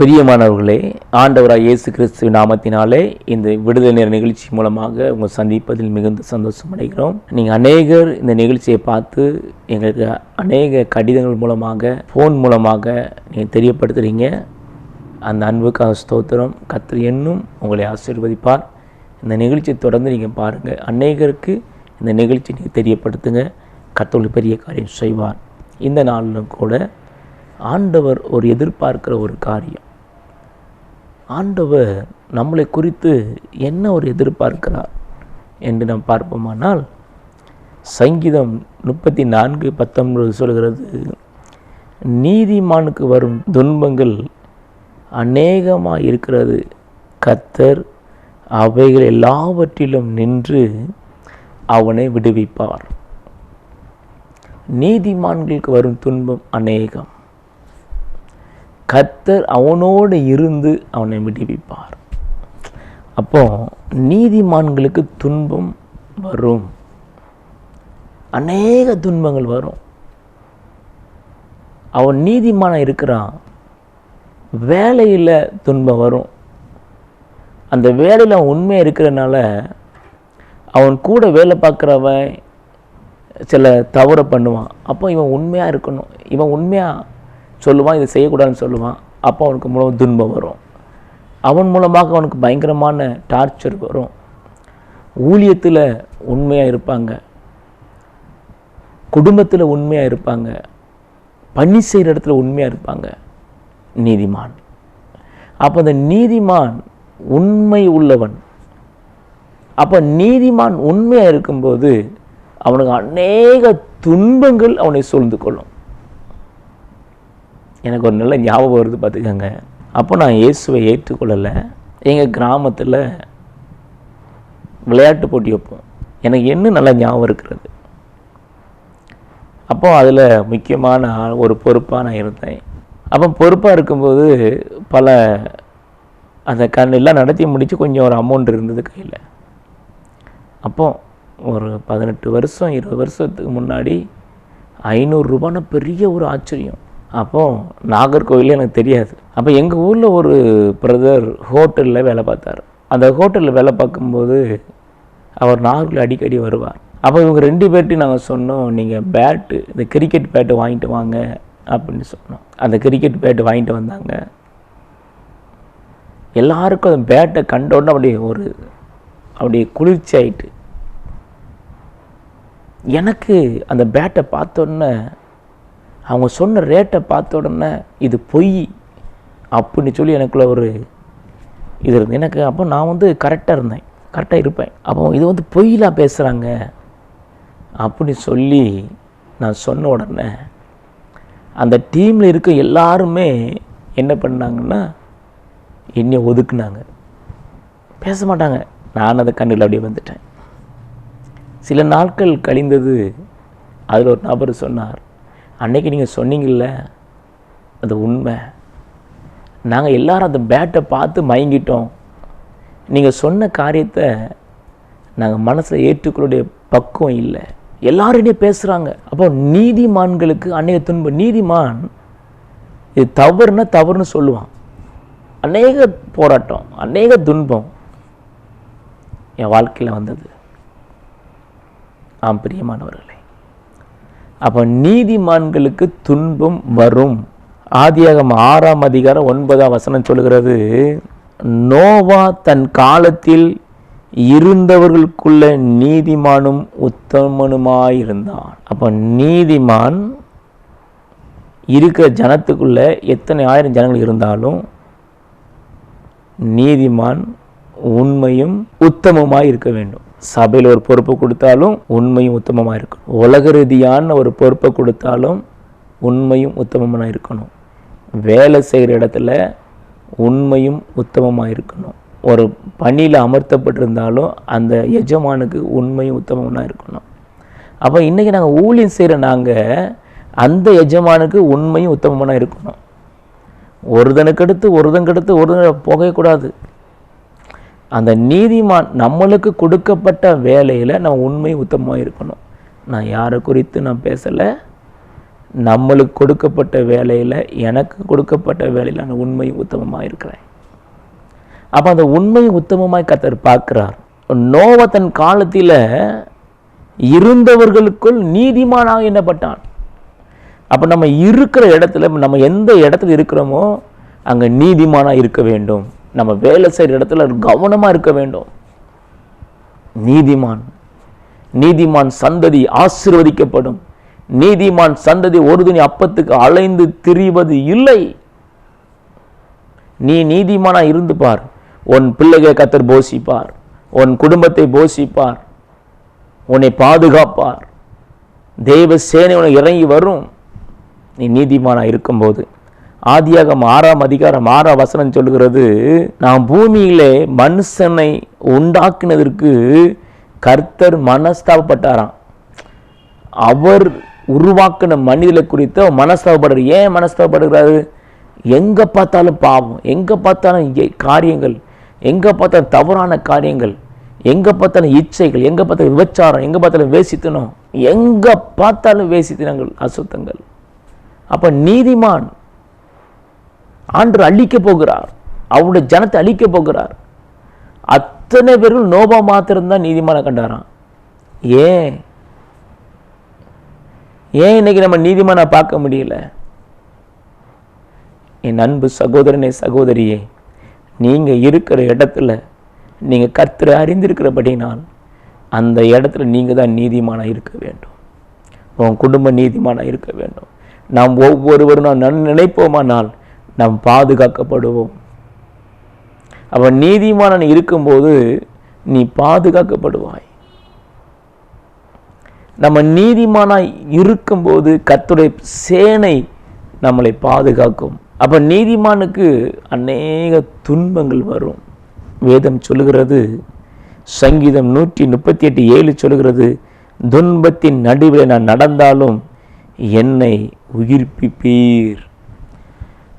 பிரியமானவர்களே ஆண்டவராக இயேசு கிறிஸ்து நாமத்தினாலே இந்த விடுதலை நேர நிகழ்ச்சி மூலமாக உங்கள் சந்திப்பதில் மிகுந்த சந்தோஷம் அடைகிறோம். நீங்கள் அநேகர் இந்த நிகழ்ச்சியை பார்த்து எங்களுக்கு அநேக கடிதங்கள் மூலமாக ஃபோன் மூலமாக நீங்கள் தெரியப்படுத்துகிறீங்க அந்த அன்புக்காக ஸ்தோத்திரம். கர்த்தர் என்னும் உங்களை ஆசீர்வதிப்பார். இந்த நிகழ்ச்சியை தொடர்ந்து நீங்கள் பாருங்கள் அநேகருக்கு இந்த நிகழ்ச்சி நீங்கள் தெரியப்படுத்துங்க. கத்தோல் பெரிய காரியம் செய்வார். இந்த நாளிலும் கூட ஆண்டவர் ஒரு எதிர்பார்க்கிற ஒரு காரியம். ஆண்டவர் நம்மளை குறித்து என்ன ஒரு எதிர்பார்க்கிறார் என்று நாம் பார்ப்போமானால் சங்கீதம் முப்பத்தி நான்கு பத்தொன்பது சொல்கிறது நீதிமானுக்கு வரும் துன்பங்கள் அநேகமாக இருக்கிறது. கத்தர் அவைகள் எல்லாவற்றிலும் நின்று அவனை விடுவிப்பார். நீதிமான்களுக்கு வரும் துன்பம் அநேகம். கர்த்தர் அவனோடு இருந்து அவனை விடுவிப்பார். அப்போ நீதிமான்களுக்கு துன்பம் வரும். அநேக துன்பங்கள் வரும். அவன் நீதிமானாக இருக்கிறான். வேலையில் துன்பம் வரும். அந்த வேலையில் அவன் உண்மையாக இருக்கிறனால அவன் கூட வேலை பார்க்குறவன் சில தவறை பண்ணுவான். அப்போ இவன் உண்மையாக இருக்கணும். இவன் உண்மையாக சொல்லுவான் இதை செய்யக்கூடாதுன்னு சொல்லுவான். அப்போ அவனுக்கு மூலம் துன்பம் வரும். அவன் மூலமாக அவனுக்கு பயங்கரமான டார்ச்சர் வரும். ஊழியத்தில் உண்மையாக இருப்பாங்க. குடும்பத்தில் உண்மையாக இருப்பாங்க. பணி செய்கிற இடத்துல உண்மையாக இருப்பாங்க. நீதிமான். அப்போ அந்த நீதிமான் உண்மை உள்ளவன். அப்போ நீதிமான் உண்மையாக இருக்கும்போது அவனுக்கு அநேக துன்பங்கள் அவனை சூழ்ந்து கொள்ளும். எனக்கு ஒரு நல்ல ஞாபகம் வருது பார்த்துக்கோங்க. அப்போ நான் இயேசுவை ஏற்றுக்கொள்ளலை. எங்கள் கிராமத்தில் விளையாட்டு போட்டி வைப்போம். எனக்கு என்ன நல்ல ஞாபகம் இருக்கிறது? அப்போ அதில் முக்கியமான ஒரு பொறுப்பாக நான் இருந்தேன். அப்போ பொறுப்பாக இருக்கும்போது பல அந்த கண்ணெல்லாம் நடத்தி முடித்து கொஞ்சம் ஒரு அமௌண்ட் இருந்தது கையில். அப்போ ஒரு பதினெட்டு வருஷம் இருபது வருஷத்துக்கு முன்னாடி ஐநூறுரூபான பெரிய ஒரு ஆச்சரியம். அப்போது நாகர்கோவிலே எனக்கு தெரியாது. அப்போ எங்கள் ஊரில் ஒரு பிரதர் ஹோட்டலில் வேலை பார்த்தார். அந்த ஹோட்டலில் வேலை பார்க்கும்போது அவர் நாகர்கோவில் அடிக்கடி வருவார். அப்போ இவங்க ரெண்டு பேர்ட்டையும் நாங்கள் சொன்னோம் நீங்கள் பேட்டு இந்த கிரிக்கெட் பேட்டு வாங்கிட்டு வாங்க அப்படின்னு சொன்னோம். அந்த கிரிக்கெட் பேட்டு வாங்கிட்டு வந்தாங்க. எல்லாருக்கும் அந்த பேட்டை கண்ட அப்படியே ஒரு அப்படியே குளிர்ச்சி ஆயிட்டு எனக்கு அந்த பேட்டை பார்த்தோன்னே அவங்க சொன்ன ரேட்டை பார்த்த உடனே இது பொய் அப்படின்னு சொல்லி எனக்குள்ள ஒரு இது இருந்து எனக்கு அப்போ நான் வந்து கரெக்டாக இருந்தேன். கரெக்டாக இருப்பேன். அப்போ இது வந்து பொய்லாம் பேசுகிறாங்க அப்படி சொல்லி நான் சொன்ன உடனே அந்த டீமில் இருக்க எல்லாருமே என்ன பண்ணாங்கன்னா என்னை ஒதுக்குனாங்க. பேச மாட்டாங்க. நான் அதை கண்ணில் அப்படியே வந்துட்டேன். சில நாட்கள் கழிந்தது அதில் ஒரு நபர் சொன்னார் அன்னைக்கு நீங்கள் சொன்னீங்கல்ல அது உண்மை. நாங்கள் எல்லாரும் அந்த பேட்டை பார்த்து மயங்கிட்டோம். நீங்கள் சொன்ன காரியத்தை நாங்கள் மனசில் ஏற்றுக்களுடைய பக்குவம் இல்லை. எல்லாருடைய பேசுகிறாங்க அப்போ நீதிமான்களுக்கு அநேக துன்பம் நீதிமான் இது தவறுனா தவறுன்னு சொல்லுவான். அநேக போராட்டம் அநேக துன்பம் என் வாழ்க்கையில் வந்தது. ஆம் பிரியமானவர்கள். அப்போ நீதிமான்களுக்கு துன்பம் வரும். ஆதியாகம் ஆறாம் அதிகாரம் ஒன்பதாம் வசனம் சொல்கிறது நோவா தன் காலத்தில் இருந்தவர்களுக்குள்ள நீதிமானும் உத்தமனுமாயிருந்தான். அப்போ நீதிமான் இருக்கிற ஜனத்துக்குள்ள எத்தனை ஆயிரம் ஜனங்கள் இருந்தாலும் நீதிமான் உண்மையும் உத்தமமாக இருக்க வேண்டும். சபையில் ஒரு பொறுப்பு கொடுத்தாலும் உண்மையும் உத்தமமாக இருக்கணும். உலக ரீதியான ஒரு பொறுப்பை கொடுத்தாலும் உண்மையும் உத்தமமாக இருக்கணும். வேலை செய்கிற இடத்துல உண்மையும் உத்தமமாக இருக்கணும். ஒரு பணியில் அமர்த்தப்பட்டிருந்தாலும் அந்த எஜமானுக்கு உண்மையும் உத்தமமாக இருக்கணும். அப்போ இன்றைக்கி நாங்கள் ஊழியம் செய்கிற நாங்கள் அந்த எஜமானுக்கு உண்மையும் உத்தமமாக இருக்கணும். ஒருதனுக்கு அடுத்து ஒருதனுக்கு அடுத்து ஒருதன் போகக்கூடாது அந்த நீதிமான் நம்மளுக்கு கொடுக்கப்பட்ட வேலையில் நம்ம உண்மை உத்தமாக இருக்கணும். நான் யாரை குறித்து நான் பேசலை? நம்மளுக்கு கொடுக்கப்பட்ட வேலையில் எனக்கு கொடுக்கப்பட்ட வேலையில் நான் உண்மை உத்தமமாக இருக்கிறேன். அப்போ அந்த உண்மை உத்தமமாய் கத்தர் பார்க்குறார். நோவ தன் காலத்தில் இருந்தவர்களுக்குள் நீதிமானாக எண்ணப்பட்டான். அப்போ நம்ம இருக்கிற இடத்துல நம்ம எந்த இடத்துல இருக்கிறோமோ அங்கே நீதிமானாக இருக்க வேண்டும். நம்ம வேலை செய்கிற இடத்துல கவனமாக இருக்க வேண்டும். நீதிமான். நீதிமான் சந்ததி ஆசிர்வதிக்கப்படும். நீதிமான் சந்ததி ஒரு துணி அப்பத்துக்கு அலைந்து திரிவது இல்லை. நீ நீதிமானா இருந்து பார். உன் பிள்ளைகளை கத்தர் போஷிப்பார். உன் குடும்பத்தை போஷிப்பார். உன்னை பாதுகாப்பார். தெய்வ சேனை உனக்கு இறங்கி வரும். நீ நீதிமானா இருக்கும்போது. ஆதியாகம் ஆறாம் அதிகாரம் ஆறாம் வசனம் சொல்லுகிறது நாம் பூமியிலே மனுஷனை உண்டாக்கினதற்கு கர்த்தர் மனஸ்தாபப்பட்டாராம். அவர் உருவாக்கின மனிதனை குறித்து அவர் மனஸ்தாபப்படுறார். ஏன் மனஸ்தாபப்படுகிறாரு எங்கே பார்த்தாலும் பாவம் எங்கே பார்த்தாலும் காரியங்கள் எங்கே பார்த்தாலும் தவறான காரியங்கள் எங்கே பார்த்தாலும் இச்சைகள் எங்கே பார்த்தாலும் விபச்சாரம் எங்கே பார்த்தாலும் வேசித்தனம் எங்கே பார்த்தாலும் வேசித்தனங்கள் அசுத்தங்கள். அப்போ நீதிமான் ஆண்டு அழிக்க போகிறார். அவருடைய ஜனத்தை அழிக்க போகிறார். அத்தனை பேரும் நோபா மாத்திரம்தான் நீதிமான கண்டாராம். ஏன்? ஏன் இன்னைக்கு நம்ம நீதிமான பார்க்க முடியல? என் அன்பு சகோதரனே சகோதரியே நீங்கள் இருக்கிற இடத்துல நீங்கள் கர்த்தரை அறிந்திருக்கிறபடினால் அந்த இடத்துல நீங்கள் தான் நீதிமானாக இருக்க வேண்டும். உன் குடும்ப நீதிமானாக இருக்க வேண்டும். நாம் ஒவ்வொருவரும் நாம் நன் நினைப்போமானால் நாம் பாதுகாக்கப்படுவோம். அவன் நீதிமானன் இருக்கும்போது நீ பாதுகாக்கப்படுவாய். நம்ம நீதிமானாய் இருக்கும்போது கத்துடைய சேனை நம்மளை பாதுகாக்கும். அப்ப நீதிமானுக்கு அநேக துன்பங்கள் வரும். வேதம் சொல்லுகிறது சங்கீதம் நூற்றி முப்பத்தி எட்டு ஏழு சொல்லுகிறது துன்பத்தின் நடுவில் நான் நடந்தாலும் என்னை உயிர்ப்பிப்பீர்.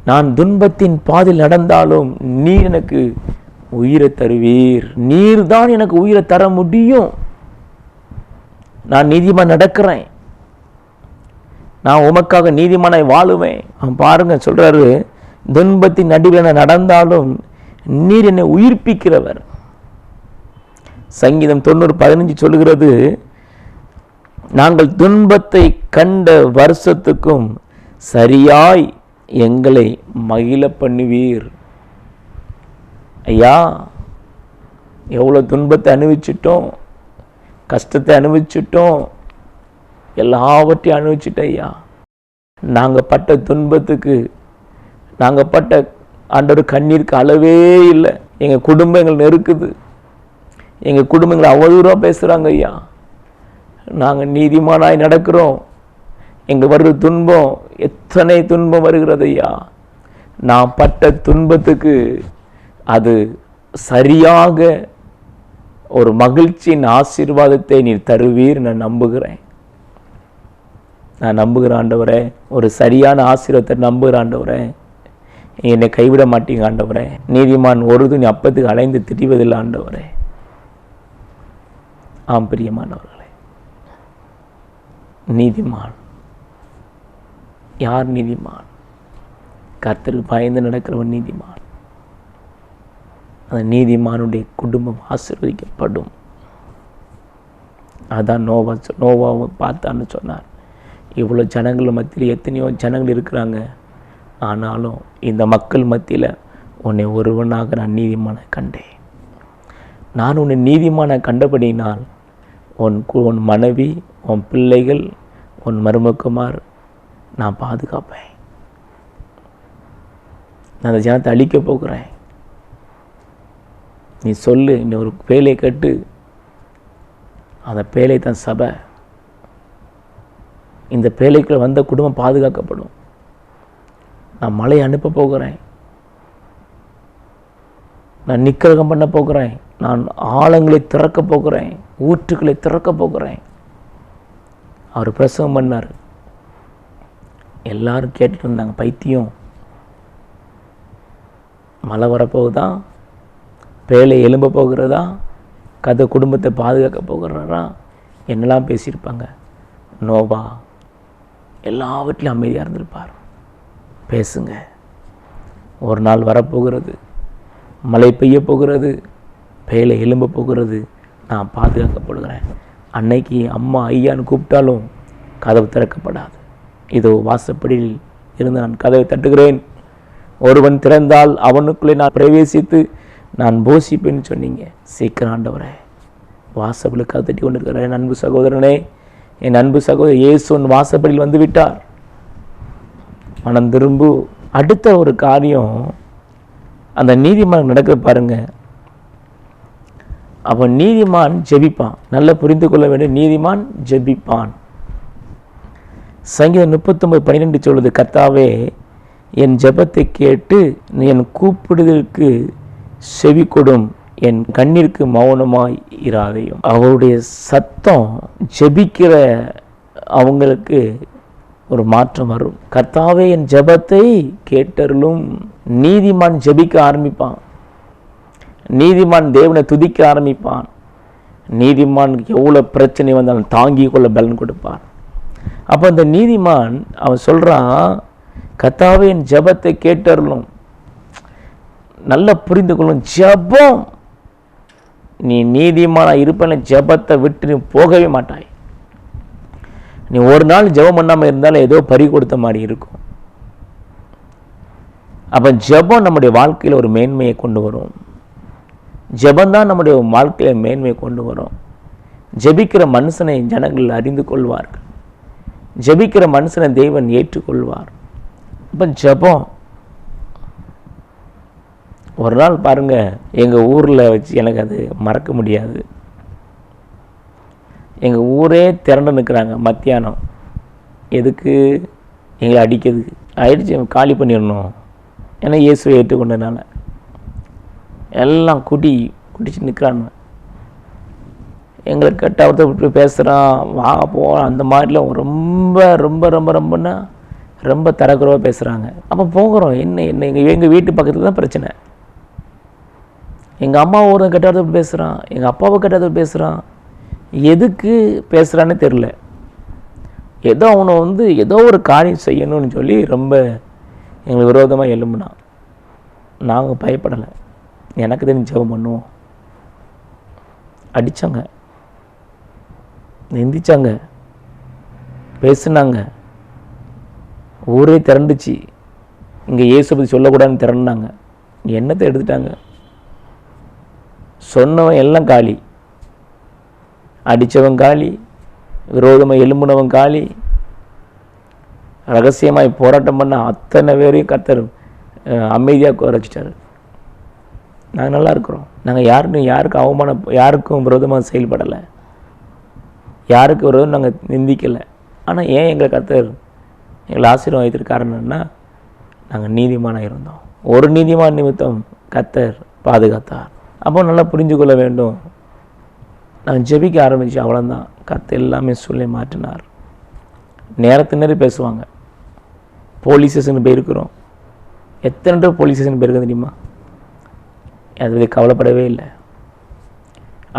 நான் துன்பத்தின் பாதில் நடந்தாலும் நீர் எனக்கு உயிரை தருவீர். நீர் தான் எனக்கு உயிரை தர முடியும். நான் நீதிமான் நடக்கிறேன். நான் உமக்காக நீதிமானாய் வாழுவேன். அவன் பாருங்க சொல்றாரு துன்பத்தின் நடுவில் நான் நடந்தாலும் நீர் என்னை உயிர்ப்பிக்கிறவர். சங்கீதம் தொண்ணூறு பதினஞ்சு சொல்லுகிறது நாங்கள் துன்பத்தை கண்ட வருஷத்துக்கும் சரியாய் எங்களை மகிழ பண்ணுவீர். ஐயா எவ்வளோ துன்பத்தை அனுபவிச்சிட்டோம் கஷ்டத்தை அனுபவிச்சிட்டோம் எல்லாவற்றையும் அனுபவிச்சிட்டோம் ஐயா. நாங்கள் பட்ட துன்பத்துக்கு நாங்கள் பட்ட ஆண்டவர் கண்ணீருக்கு அளவே இல்லை. எங்கள் குடும்பம் எங்களை நெருக்குது. எங்கள் குடும்பங்களை அவதூறாக பேசுகிறாங்க ஐயா. நாங்கள் நீதிமானாய் நடக்கிறோம். எங்கள் வருகிற துன்பம். எத்தனை துன்பம் வருகிறது ஐயா? நான் பட்ட துன்பத்துக்கு அது சரியாக ஒரு மகிழ்ச்சியின் ஆசீர்வாதத்தை நீர் தருவீர் நான் நம்புகிறேன். நான் நம்புகிற ஆண்டவரே ஒரு சரியான ஆசீர்வாதத்தை நம்புகிற ஆண்டவரே என்னை கைவிட மாட்டீங்க ஆண்டவரே. நீதிமான் ஒரு துணி அப்பத்துக்கு அலைந்து திரிவதில்லை ஆண்டவரே. ஆம் பிரியமானவர்களே. நீதிமான் யார் நீதிமான்? கர்த்தருக்கு பயந்து நடக்கிறவன் நீதிமான். அந்த நீதிமானுடைய குடும்பம் ஆசீர்வதிக்கப்படும். அதான் நோவா சொ- பார்த்தான்னு சொன்னார். இவ்வளோ ஜனங்கள் மத்தியில் எத்தனையோ ஜனங்கள் இருக்கிறாங்க. ஆனாலும் இந்த மக்கள் மத்தியில் உன்னை ஒருவனாக நான் நீதிமான கண்டேன். நான் உன்னை நீதிமான கண்டபடியினால் உன் உன் மனைவி உன் பிள்ளைகள் உன் மருமக்குமார் நான் பாதுகாப்பேன். நான் அந்த ஜனத்தை அழிக்க போகிறேன். நீ சொல்லு இந்த ஒரு பேலை கட்டு அந்த பேலை தான் சபை இந்த பேலைக்குள்ள வந்த குடும்பம் பாதுகாக்கப்படும். நான் மழை அனுப்ப போகிறேன். நான் நிக்கிரகம் பண்ண போகிறேன். நான் ஆழங்களை திறக்க போகிறேன். ஊற்றுக்களை திறக்க போகிறேன். அவர் பிரசவம் பண்ணார். எல்லாரும் கேட்டுட்டு இருந்தாங்க பைத்தியம். மழை வரப்போகுதா? பேலை எலும்ப போகிறதா? கதை குடும்பத்தை பாதுகாக்க போகிறாரா என்னெல்லாம் பேசியிருப்பாங்க? நோவா எல்லாவற்றிலும் அமைதியாக இருந்திருப்பார். பேசுங்க. ஒரு நாள் வரப்போகிறது. மழை பெய்ய போகிறது. பேலை எலும்ப போகிறது. நான் பாதுகாக்கப்படுகிறேன் அன்னைக்கு அம்மா ஐயான்னு கூப்பிட்டாலும் கதவு திறக்கப்படாது. இதோ வாசப்படியில் இருந்து நான் கதவை தட்டுகிறேன். ஒருவன் திறந்தால் அவனுக்குள்ளே நான் பிரவேசித்து நான் போஷிப்பேன்னு சொன்னீங்க. சீக்கிரம் ஆண்டவரே வாசப்படியில் கதை தட்டி கொண்டிருக்கிற என் அன்பு சகோதரனே என் அன்பு சகோதரர் இயேசுன் வாசப்படியில் வந்து விட்டார். மனம் திரும்பு. அடுத்த ஒரு காரியம் அந்த நீதிமான் நடக்கிற பாருங்க. அவன் நீதிமான் ஜெபிப்பான். நல்லா புரிந்து கொள்ள வேண்டும். நீதிமான் ஜெபிப்பான். சங்கீதம் முப்பத்தொம்பது பன்னிரெண்டு சொல்வது கர்த்தாவே என் ஜெபத்தை கேட்டு என் கூப்பிடுதலுக்கு செவி கொடும் என் கண்ணிற்கு மௌனமாய் இராதையும். அவருடைய சத்தம் ஜெபிக்கிற அவங்களுக்கு ஒரு மாற்றம் வரும். கர்த்தாவே என் ஜெபத்தை கேட்டருளும். நீதிமான் ஜெபிக்க ஆரம்பிப்பான். நீதிமான் தேவனை துதிக்க ஆரம்பிப்பான். நீதிமான் எவ்வளோ பிரச்சனை வந்தாலும் தாங்கி கொள்ள பலன் கொடுப்பான் அப்போ அந்த நீதிமான் அவன் சொல்கிறான் கத்தாவே என் ஜெபத்தை கேட்டருளும். நல்லா புரிந்து கொள்ளும். ஜெபம்! நீ நீதிமானாக இருப்பன ஜபத்தை விட்டு நீ போகவே மாட்டாய். நீ ஒரு நாள் ஜெபம் பண்ணாமல் இருந்தாலும் ஏதோ பறி கொடுத்த மாதிரி இருக்கும். அப்போ ஜெபம் நம்முடைய வாழ்க்கையில் ஒரு மேன்மையை கொண்டு வரும். ஜபந்தான் நம்முடைய வாழ்க்கையில் மேன்மையை கொண்டு வரும். ஜெபிக்கிற மனுஷனை ஜனங்கள் அறிந்து கொள்வார்கள். ஜெபிக்கிற மனுஷனை தேவன் ஏற்றுக்கொள்வார். அப்போ ஜெபம் ஒரு நாள் பாருங்க எங்கள் ஊரில் வச்சு எனக்கு அது மறக்க முடியாது. எங்கள் ஊரே திரண்டு நிற்கிறாங்க மத்தியானம். எதுக்கு? எங்களை அடிக்கிறதுக்கு அடித்து காலி பண்ணிடணும். ஏன்னா இயேசுவை ஏற்றுக்கொண்டதுனால. எல்லாம் குடி குடிச்சு நிற்கிறாங்க எங்களுக்கு கெட்ட ஒருத்தர் விட்டு பேசுகிறான் வா போ அந்த மாதிரிலாம் ரொம்ப ரொம்ப ரொம்ப ரொம்பன்னா ரொம்ப தரக்குறவாக பேசுகிறாங்க அப்போ போகிறோம். என்ன என்ன எங்கள் எங்கள் வீட்டு பக்கத்தில் தான் பிரச்சனை. எங்கள் அம்மா ஒரு கெட்டாத பேசுகிறான் எங்கள் அப்பாவை கெட்டாத பேசுகிறான் எதுக்கு பேசுகிறான்னு தெரில ஏதோ அவனை வந்து ஏதோ ஒரு காரியம் செய்யணும்னு சொல்லி ரொம்ப எங்களுக்கு விரோதமாக எழும்புனான். நாங்கள் பயப்படலை. எனக்கு தெரிஞ்சு ஜெபம் பண்ணுவோம். அடித்தாங்க நிந்திச்சாங்க. பேசுனாங்க. ஊரே திரண்டுச்சு. இங்கே இயேசு பற்றி சொல்லக்கூடாதுன்னு திரண்டாங்க என்னத்தை எடுத்துட்டாங்க? சொன்னவன் எல்லாம் காலி. அடித்தவன் காலி. விரோதமாக எலும்புனவன் காலி. ரகசியமாக போராட்டம் பண்ண அத்தனை பேரையும் கத்தர் அமைதியாக குறைச்சிட்டாரு நாங்கள் நல்லா இருக்கிறோம். நாங்கள் யாருன்னு யாருக்கும் அவமானம் யாருக்கும் விரோதமாக செயல்படலை. யாருக்கு விரோதம் நாங்கள் நிந்திக்கலை. ஆனால் ஏன் எங்களை கர்த்தர் எங்களை ஆசீர்வாதத்திற்கு காரணம்னா நாங்கள் நீதிமானாக இருந்தோம். ஒரு நீதிமான நிமித்தம் கத்தர் பாதுகாத்தார். அப்போ நல்லா புரிஞ்சு கொள்ள வேண்டும். நான் ஜெபிக்க ஆரம்பித்து அவ்வளோதான் கத்தை எல்லாமே சொல்லி மாற்றினார். நேரத்து நேரம் பேசுவாங்க. போலீஸ் ஸ்டேஷன் போயிருக்கிறோம் எத்தனை பேர் போலீஸ் ஸ்டேஷன் போயிருக்க தெரியுமா? அதை கவலைப்படவே இல்லை.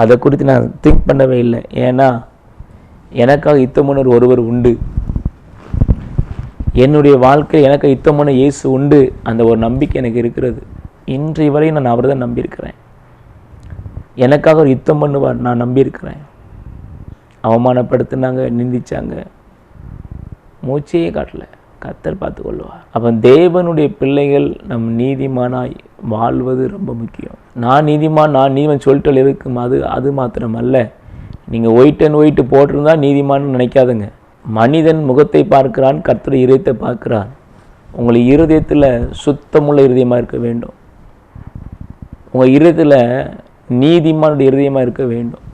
அதை குறித்து நான் திங்க் பண்ணவே இல்லை. ஏன்னா எனக்காக யுத்தமனர் ஒருவர் உண்டு. என்னுடைய வாழ்க்கையில் எனக்கு யுத்தமான இயேசு உண்டு அந்த ஒரு நம்பிக்கை எனக்கு இருக்கிறது. இன்றைய வரை நான் அவரை தான் நம்பியிருக்கிறேன். எனக்காக ஒரு யுத்தம் பண்ணுவார் நான் நம்பியிருக்கிறேன். அவமானப்படுத்தினாங்க நிந்திச்சாங்க. மூச்சையே காட்டல. கத்தர் பார்த்து கொள்வார். அப்போ தேவனுடைய பிள்ளைகள் நம் நீதிமானாய் வாழ்வது ரொம்ப முக்கியம். நான் நீதிமான் நான் நீதிமான் சொல்லிட்டு இருக்கும் அது அது மாத்திரம் அல்ல நீங்கள் ஒயிட் அண்ட் ஒயிட்டு போட்டிருந்தா நீதிமான்னு நினைக்காதுங்க. மனிதன் முகத்தை பார்க்கிறான் கர்த்தர் இருதயத்தை பார்க்கிறான். உங்கள் இருதயத்தில் சுத்தமுள்ள இருதயமாக இருக்க வேண்டும். உங்கள் இருதயத்தில் நீதிமானுடைய இருதயமாக இருக்க வேண்டும்.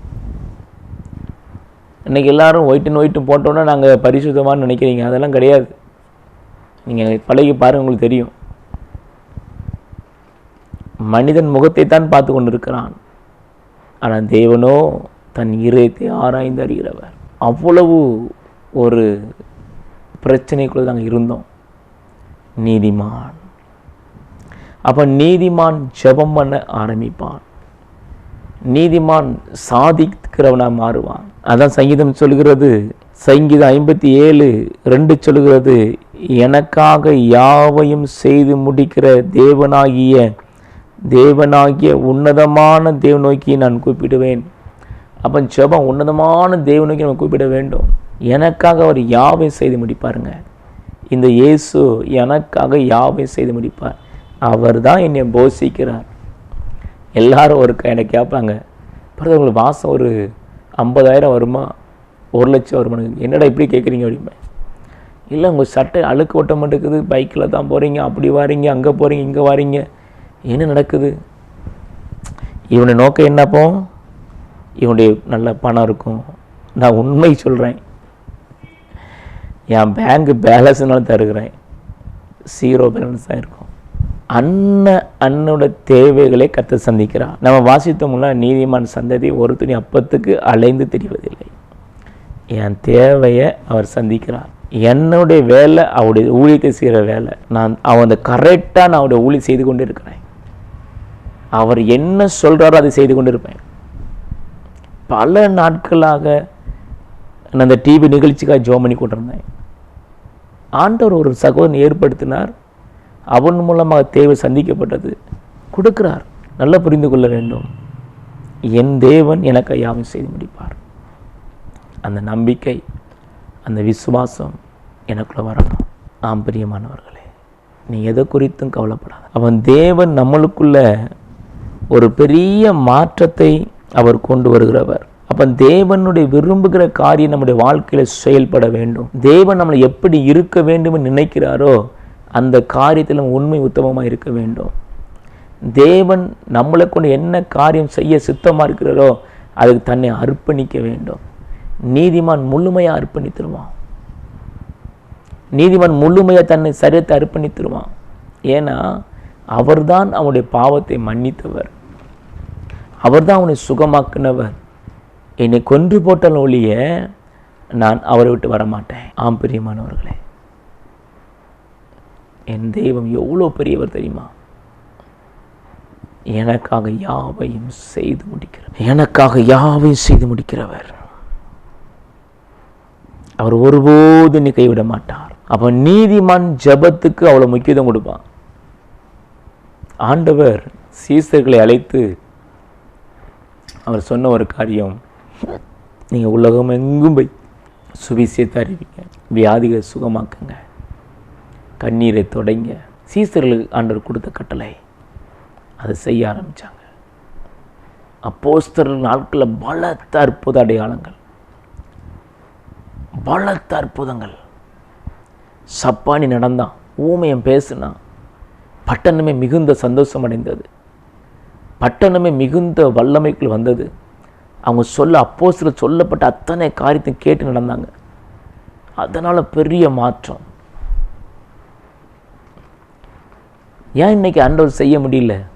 இன்றைக்கி எல்லாரும் ஒயிட் அண்ட் ஒயிட்டு போட்டோன்னா நாங்கள் பரிசுத்தமானு நினைக்கிறீங்க. அதெல்லாம் கிடையாது. நீங்கள் பழகி பாருங்க உங்களுக்கு தெரியும். மனிதன் முகத்தை தான் பார்த்து கொண்டிருக்கிறான் ஆனால் தேவனோ தன் இதயத்தை ஆராய்ந்து அறிகிறவர். அவ்வளவு ஒரு பிரச்சனைக்குள்ள நாங்கள் இருந்தோம். நீதிமான். அப்போ நீதிமான் ஜபம் பண்ண ஆரம்பிப்பான். நீதிமான் சாதிக்கிறவனாக மாறுவான். அதான் சங்கீதம் சொல்கிறது சங்கீதம் ஐம்பத்தி ஏழு ரெண்டு சொல்லுகிறது எனக்காக யாவையும் செய்து முடிக்கிற தேவனாகிய தேவனாகிய உன்னதமான தேவ நோக்கி நான் கூப்பிடுவேன். அப்போ ஜெபம் உன்னதமான தேவனுக்கு நம்ம கூப்பிட வேண்டும். எனக்காக அவர் யாவையும் செய்து முடிப்பாருங்க? இந்த இயேசு எனக்காக யாவையும் செய்து முடிப்பார்? அவர் தான் என்னை போஷிக்கிறார். எல்லாரும் ஒரு க- என்னை கேட்பாங்க பிறகு உங்களுக்கு மாதம் ஒரு ஐம்பதாயிரம் வருமா? ஒரு லட்சம் வருமா என்னடா இப்படி கேட்குறீங்க அப்படிமே இல்லை உங்கள் சட்டை அழுக்கு ஓட்ட மாட்டேங்குது. பைக்கில் தான் போகிறீங்க அப்படி வாரீங்க. அங்கே போகிறீங்க இங்கே வாரீங்க. என்ன நடக்குது? இவனை நோக்கம் என்னப்போ இவனுடைய நல்ல பணம் இருக்கும். நான் உண்மை சொல்கிறேன் என் பேங்க் பேலன்ஸ்னாலும் தருகிறேன். ஜீரோ பேலன்ஸ் தான் இருக்கும். அண்ணன் அண்ணோட தேவைகளை கற்று சந்திக்கிறான் நம்ம வாசித்தோம்னா நீதிமான் சந்ததி ஒரு துணி அப்பத்துக்கு அலைந்து தெரிவதில்லை. என் தேவையை அவர் சந்திக்கிறார். என்னுடைய வேலை அவருடைய ஊழியத்தை செய்கிற வேலை. நான் அவன் கரெக்டாக நான் அவருடைய ஊழியம் செய்து கொண்டு இருக்கிறேன் அவர் என்ன சொல்கிறாரோ அதை செய்து கொண்டு இருப்பேன் பல நாட்களாக நான் அந்த டிவி நிகழ்ச்சிக்காக ஜோம் பண்ணி கொண்டிருந்தேன். ஆண்டவர் ஒரு சகோதரன் ஏற்படுத்தினார். அவன் மூலமாக தேவை சந்திக்கப்பட்டது. கொடுக்கிறார். நல்லா புரிந்து கொள்ள வேண்டும். என் தேவன் எனக்கு யாவும் செய்து முடிப்பார். அந்த நம்பிக்கை அந்த விசுவாசம் எனக்குள்ள வரணும். ஆம் பிரியமானவர்களே நீ எதை குறித்தும் கவலைப்படாத. அவன் தேவன் நம்மளுக்குள்ள ஒரு பெரிய மாற்றத்தை அவர் கொண்டு வருகிறவர். அப்போ தேவனுடைய விரும்புகிற காரியம் நம்முடைய வாழ்க்கையில் செயல்பட வேண்டும். தேவன் நம்மளை எப்படி இருக்க வேண்டும் நினைக்கிறாரோ அந்த காரியத்தில் நம்ம உண்மை உத்தமமாக இருக்க வேண்டும். தேவன் நம்மளை கொண்டு என்ன காரியம் செய்ய சுத்தமாக இருக்கிறாரோ அதுக்கு தன்னை அர்ப்பணிக்க வேண்டும். நீதிமான் முழுமையாக அர்ப்பணித்துருவான். நீதிமான் முழுமையாக தன்னை சரீரத்தை அர்ப்பணித்துருவான். ஏன்னா அவர்தான் அவனுடைய பாவத்தை மன்னித்தவர். அவர்தான் அவனை சுகமாக்குனவர். என்னை கொன்று போட்டால் ஒழிய நான் அவரை விட்டு வரமாட்டேன். ஆம் பிரியமானவர்களே. என் தெய்வம் எவ்வளோ பெரியவர் தெரியுமா? எனக்காக யாவையும் செய்து முடிக்கிறவர். எனக்காக யாவையும் செய்து முடிக்கிறவர். அவர் ஒருபோது நீ கைவிட மாட்டார். அப்போ நீதிமான் ஜெபத்துக்கு அவ்வளவு முக்கியத்துவம் கொடுப்பான். ஆண்டவர் சீசர்களை அழைத்து அவர் சொன்ன ஒரு காரியம் நீங்கள் உலகம் எங்கும் போய் சுவிசேத்தை அறிவிங்க வியாதிகளை சுகமாக்குங்க கண்ணீரை தொடங்க சீசர்களுக்கு ஆண்டவர் கொடுத்த கட்டளை அதை செய்ய ஆரம்பிச்சாங்க. அப்போஸ்தர் நாட்களில் பலத்த அற்புத அடையாளங்கள் பலத்த அற்புதங்கள். சப்பானி நடந்தான் ஊமையம் பேசினான் பட்டணமே மிகுந்த சந்தோஷம் அடைந்தது. பட்டணமே மிகுந்த வல்லமைக்குள் வந்தது. அவங்க சொல்ல அப்போஸ்தல சொல்லப்பட்ட அத்தனை காரியத்தையும் கேட்டு நடந்தாங்க. அதனால் பெரிய மாற்றம். ஏன் இன்னைக்கு ஆண்டவர் செய்ய முடியல?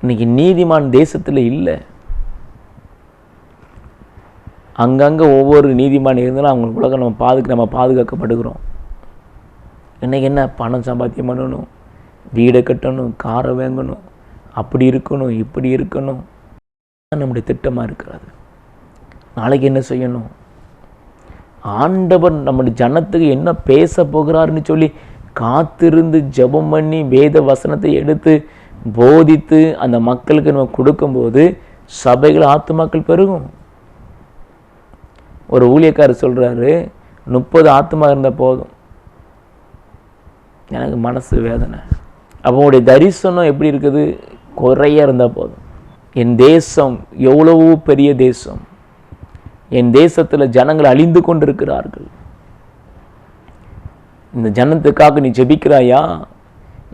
இன்னைக்கு நீதிமான் தேசத்தில் இல்லை. அங்கங்கே ஒவ்வொரு நீதிமான் இருந்தாலும் அவங்க உலகம் நம்ம பாதுகா நம்ம பாதுகாக்கப்படுகிறோம். இன்றைக்கி என்ன? பணம் சம்பாத்தியம் பண்ணணும். வீடை கட்டணும் காரை வாங்கணும் அப்படி இருக்கணும் இப்படி இருக்கணும். நம்முடைய திட்டமாக இருக்கிறது. நாளைக்கு என்ன செய்யணும்? ஆண்டவர் நம்முடைய ஜனத்துக்கு என்ன பேச போகிறாருன்னு சொல்லி காத்திருந்து ஜெபம் பண்ணி வேத வசனத்தை எடுத்து போதித்து அந்த மக்களுக்கு நம்ம கொடுக்கும்போது சபைகள் ஆத்துமாக்கள் பெருகும். ஒரு ஊழியக்காரர் சொல்கிறாரு முப்பது ஆத்மா இருந்தால் போதும். எனக்கு மனசு வேதனை. அப்போ உங்களுடைய தரிசனம் எப்படி இருக்குது? குறைய இருந்தால் போதும். என் தேசம் எவ்வளவோ பெரிய தேசம். என் தேசத்தில் ஜனங்கள் அழிந்து கொண்டிருக்கிறார்கள். இந்த ஜனத்துக்காக நீ ஜெபிக்கிறாயா?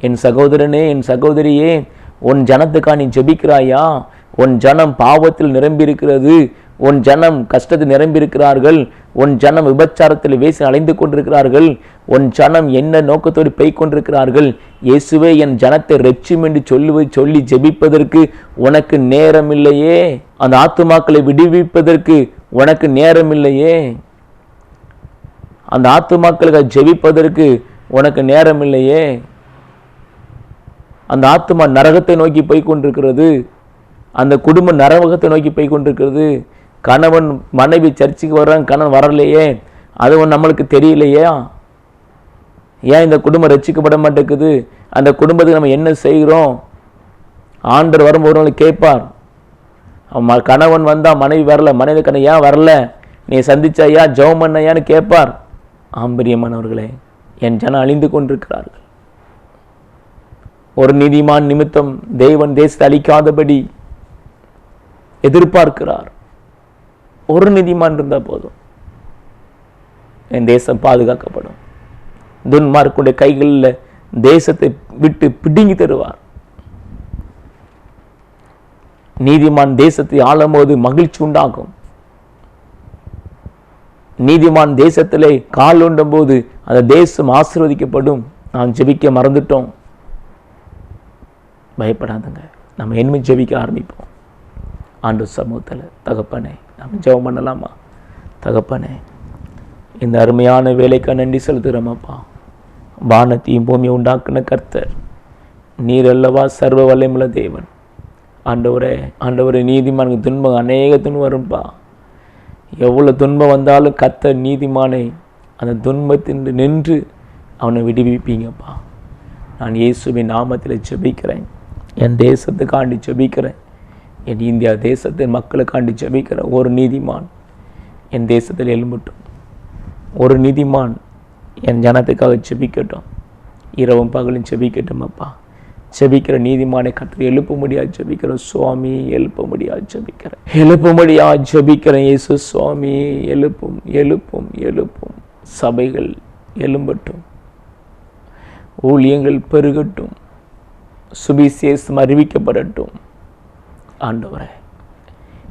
என் சகோதரனே என் சகோதரியே உன் ஜனத்துக்காக நீ ஜெபிக்கிறாயா? உன் ஜனம் பாவத்தில் நிரம்பியிருக்கிறது. உன் ஜனம் கஷ்டத்தில் நிரம்பியிருக்கிறார்கள். உன் ஜனம் விபச்சாரத்தில் வேசி அலைந்து கொண்டிருக்கிறார்கள். உன் ஜனம் என்ன நோக்கத்தோடு பெய் கொண்டிருக்கிறார்கள் இயேசுவே என் ஜனத்தை ரெச்சும் என்று சொல்லி சொல்லி ஜெபிப்பதற்கு உனக்கு நேரமில்லையே. அந்த ஆத்துமாக்களை விடுவிப்பதற்கு உனக்கு நேரமில்லையே. அந்த ஆத்துமாக்களுக்கு ஜெபிப்பதற்கு உனக்கு நேரமில்லையே. அந்த ஆத்துமா நரகத்தை நோக்கி போய் கொண்டிருக்கிறது அந்த குடும்ப நரகத்தை நோக்கி போய் கொண்டிருக்கிறது கணவன் மனைவி சர்ச்சுக்கு வர்றாங்க கணவன் வரலையே. அதுவும் நம்மளுக்கு தெரியலையா. ஏன் இந்த குடும்பம் ரசிக்கப்பட மாட்டேங்குது? அந்த குடும்பத்துக்கு நம்ம என்ன செய்கிறோம் ஆண்டர் வரும்போது கேட்பார். கணவன் வந்தால் மனைவி வரல. மனைவி கணவன் ஏன் வரல? நீ சந்திச்சாயா? ஜெபம் பண்ணையான்னு கேட்பார். ஆம்பரியமானவர்களே என் ஜனம் அழிந்து கொண்டிருக்கிறார்கள். ஒரு நீதிமான் நிமித்தம் தெய்வன் தேசத்தை அழிக்காதபடி எதிர்பார்க்கிறார். ஒரு நீதிமான் இருந்தா போதும். என் தேசம் பாதுகாக்கப்படும். துன்மார்க்குடைய கைகளில் தேசத்தை விட்டு பிடுங்கி தருவார். நீதிமான் தேசத்தை ஆளும்போது மகிழ்ச்சி உண்டாகும். நீதிமான் தேசத்திலே கால் உண்டும் போது அந்த தேசம் ஆசீர்வதிக்கப்படும். நாம் ஜெபிக்க மறந்துட்டோம். பயப்படாதுங்க. நம்ம இனிமேல் ஜெபிக்க ஆரம்பிப்போம். ஆண்டு சமூகத்தில் தகப்பனே நாம் ஜெபம் பண்ணலாமா? தகப்பனே இந்த அருமையான வேலைக்கு நன்றி செலுத்துகிறோமப்பா. வானத்தையும் பூமியை உண்டாக்குன கர்த்தர் நீர் அல்லவா சர்வ வல்லமுள்ள தேவன். ஆண்டவரே ஆண்டவரே நீதிமானுக்கு துன்பம் அநேக துன்பம் வரும்பா. எவ்வளோ துன்பம் வந்தாலும் கர்த்தர் நீதிமானை அந்த துன்பத்தின் நின்று அவனை விடுவிப்பீங்கப்பா. நான் இயேசுவின் நாமத்தில் ஜெபிக்கிறேன். என் தேசத்துக்காண்டி செபிக்கிறேன் என் இந்தியா தேசத்தின் மக்களுக்காண்டி ஜபிக்கிற ஒரு நீதிமான் என் தேசத்தில் எழும்பட்டும். ஒரு நீதிமான் என் ஜனத்துக்காக ஜெபிக்கட்டும். இரவும் பகலும் ஜெபிக்கட்டும் அப்பா. ஜெபிக்கிற நீதிமானை கற்று எழுப்ப முடியாது ஜபிக்கிற சுவாமி எழுப்ப முடியாது ஜபிக்கிற எழுப்ப முடியாது ஜபிக்கிற இயேசு சுவாமி எழுப்பும் எழுப்பும் எழுப்பும். சபைகள் எழும்பட்டும். ஊழியங்கள் பெருகட்டும். சுபிசேஷம் அறிவிக்கப்படட்டும். ஆண்டவரே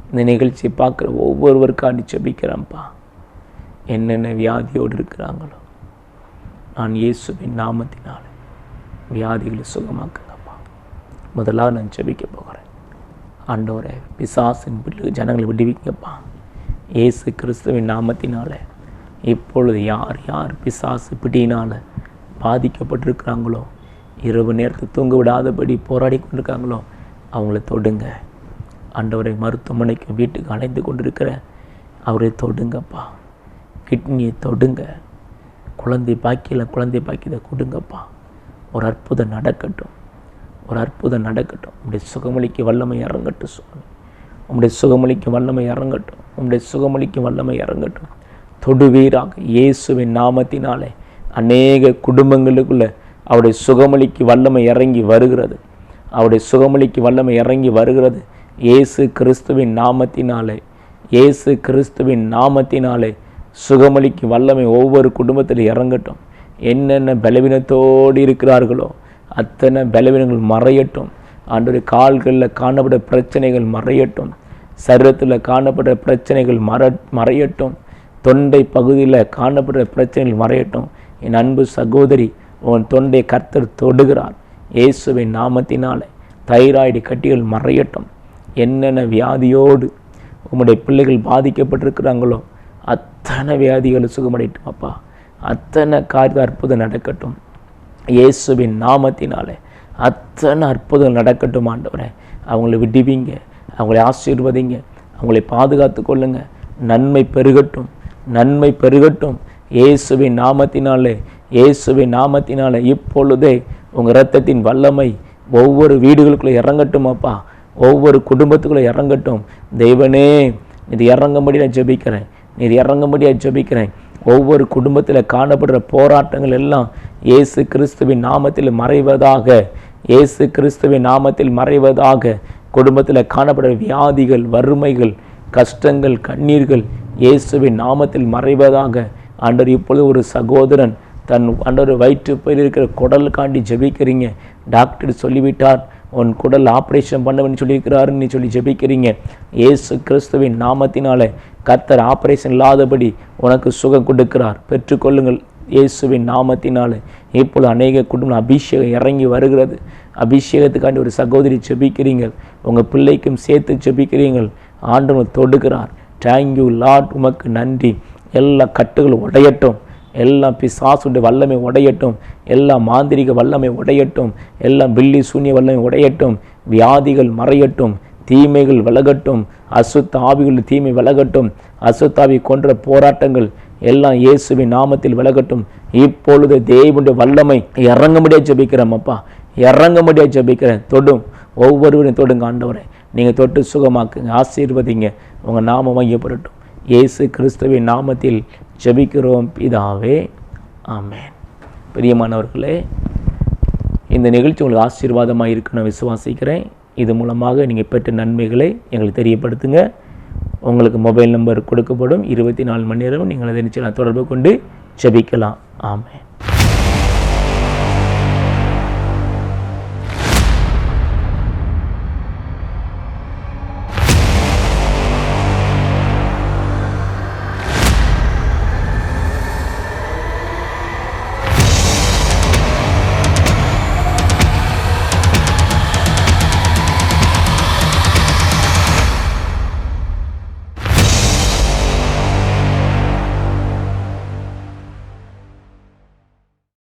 இந்த நிகழ்ச்சியை பார்க்குற ஒவ்வொருவருக்காண்டி செபிக்கிறேன்ப்பா என்னென்ன வியாதியோடு இருக்கிறாங்களோ நான் இயேசுவின் நாமத்தினால் வியாதிகளை சுகமாக்குங்கப்பா. முதலாக நான் செபிக்க போகிறேன். ஆண்டவரே பிசாசின் பிள்ளை ஜனங்களை விடுவிங்கப்பா. இயேசு கிறிஸ்துவின் நாமத்தினால் இப்பொழுது யார் யார் பிசாசு பிடியினால் பாதிக்கப்பட்டிருக்கிறாங்களோ இரவு நேரத்தை தூங்க விடாதபடி போராடி கொண்டிருக்காங்களோ அவங்கள தொடுங்க. ஆண்டவரை மருத்துவமனைக்கு வீட்டுக்கு அலைந்து கொண்டிருக்கிற அவரை தொடுங்கப்பா. கிட்னியை தொடுங்க. குழந்தை பாக்கியில் குழந்தை பாக்கியதை கொடுங்கப்பா. ஒரு அற்புதம் நடக்கட்டும். ஒரு அற்புதம் நடக்கட்டும். உங்களுடைய சுகமளிக்கு வல்லமை இறங்கட்டும் சுவாமி. உங்களுடைய சுகமளிக்கு வல்லமை இறங்கட்டும். உங்களுடைய சுகமளிக்கு வல்லமை இறங்கட்டும். தொடுவீராக இயேசுவின் நாமத்தினாலே அநேக குடும்பங்களுக்குள்ள அவருடைய சுகமளிக்கு வல்லமை இறங்கி வருகிறது. அவருடைய சுகமளிக்கு வல்லமை இறங்கி வருகிறது. இயேசு கிறிஸ்துவின் நாமத்தினாலே இயேசு கிறிஸ்துவின் நாமத்தினாலே சுகமளிக்கு வல்லமை ஒவ்வொரு குடும்பத்தில் இறங்கட்டும். என்னென்ன பலவீனத்தோடு இருக்கிறார்களோ அத்தனை பலவீனங்கள் மறையட்டும். ஆண்டோடைய கால்களில் காணப்பட பிரச்சனைகள் மறையட்டும். சரீரத்தில் காணப்படுற பிரச்சனைகள் மற மறையட்டும். தொண்டை பகுதியில் காணப்படுற பிரச்சனைகள் மறையட்டும். என் அன்பு சகோதரி உன் தொண்டை கர்த்தர் தொடுகிறார். இயேசுவின் நாமத்தினாலே தைராய்டு கட்டிகள் மறையட்டும். என்னென்ன வியாதியோடு உம்முடைய பிள்ளைகள் பாதிக்கப்பட்டிருக்கிறாங்களோ அத்தனை வியாதிகள் சுகமடையட்டும் அப்பா. அத்தனை காரிய அற்புதம் நடக்கட்டும். இயேசுவின் நாமத்தினாலே அத்தனை அற்புதம் நடக்கட்டும் ஆண்டவரே. அவங்கள விடுவீங்க அவங்களை ஆசீர்வதிங்க அவங்களை பாதுகாத்து கொள்ளுங்க. நன்மை பெருகட்டும் நன்மை பெருகட்டும். இயேசுவின் நாமத்தினாலே இயேசுவின் நாமத்தினாலே இப்பொழுதே உங்கள் இரத்தத்தின் வல்லமை ஒவ்வொரு வீடுகளுக்குள்ளே இறங்கட்டும் அப்பா. ஒவ்வொரு குடும்பத்துக்குள்ளே இறங்கட்டும். தெய்வனே இது இறங்கும்படி நான் ஜெபிக்கிறேன். நீர் இறங்கும்படி நான் ஜெபிக்கிறேன். ஒவ்வொரு குடும்பத்தில் காணப்படுற போராட்டங்கள் எல்லாம் இயேசு கிறிஸ்துவின் நாமத்தில் மறைவதாக இயேசு கிறிஸ்துவின் நாமத்தில் மறைவதாக குடும்பத்தில் காணப்படுற வியாதிகள் வறுமைகள் கஷ்டங்கள் கண்ணீர்கள் இயேசுவின் நாமத்தில் மறைவதாக. அன்றர் இப்பொழுது ஒரு சகோதரன் தன் ஆண்டவர் வயிற்றுப்பையில் இருக்கிற குடலுக்காண்டி ஜெபிக்கிறீங்க. டாக்டர் சொல்லிவிட்டார் உன் குடல் ஆப்ரேஷன் பண்ணவன் சொல்லியிருக்கிறாருன்னு நீ சொல்லி ஜெபிக்கிறீங்க. இயேசு கிறிஸ்துவின் நாமத்தினால கர்த்தர் ஆப்ரேஷன் இல்லாதபடி உனக்கு சுகம் கொடுக்கிறார். பெற்றுக்கொள்ளுங்கள். இயேசுவின் நாமத்தினால இப்பொழுது அநேக குடும்பம் அபிஷேகம் இறங்கி வருகிறது. அபிஷேகத்துக்காண்டி ஒரு சகோதரி ஜெபிக்கிறீங்கள் உங்கள் பிள்ளைக்கும் சேர்த்து ஜெபிக்கிறீங்கள் ஆண்டவர் தொடுகிறார். தேங்க்யூ லாட் உமக்கு நன்றி. எல்லா கட்டுகளும் உடையட்டும். எல்லா பிசாசுடைய வல்லமை உடையட்டும். எல்லா மாந்திரிக வல்லமை உடையட்டும். எல்லா பில்லி சூன்ய வல்லமை உடையட்டும். வியாதிகள் மறையட்டும். தீமைகள் விலகட்டும். அசுத்த ஆவிகள் தீமை விலகட்டும். அசுத்தாவி கொன்ற போராட்டங்கள் எல்லாம் இயேசுவின் நாமத்தில் விலகட்டும். இப்பொழுது தேவனுடைய வல்லமை இறங்குமடியா ஜபிக்கிறேன் அப்பா. இறங்குமுடியா ஜபிக்கிறேன். தொடும். ஒவ்வொருவரையும் தொடுங்க ஆண்டவரை. நீங்கள் தொட்டு சுகமாக்குங்க ஆசீர்வதிங்க. உங்கள் நாமம் வாங்கப்படட்டும் இயேசு கிறிஸ்துவின் நாமத்தில் ஜெபிக்கிறோம் பிதாவே. ஆமேன். பிரியமானவர்களே இந்த நிகழ்ச்சி உங்களுக்கு ஆசீர்வாதமாக இருக்குன்னு விசுவாசிக்கிறேன். இது மூலமாக நீங்கள் பெற்ற நன்மைகளை எங்களுக்கு தெரியப்படுத்துங்க. உங்களுக்கு மொபைல் நம்பர் கொடுக்கப்படும். இருபத்தி நாலு மணி நேரம் நீங்கள் அதை நிச்சயம் தொடர்பு கொண்டு ஜெபிக்கலாம். ஆமென்.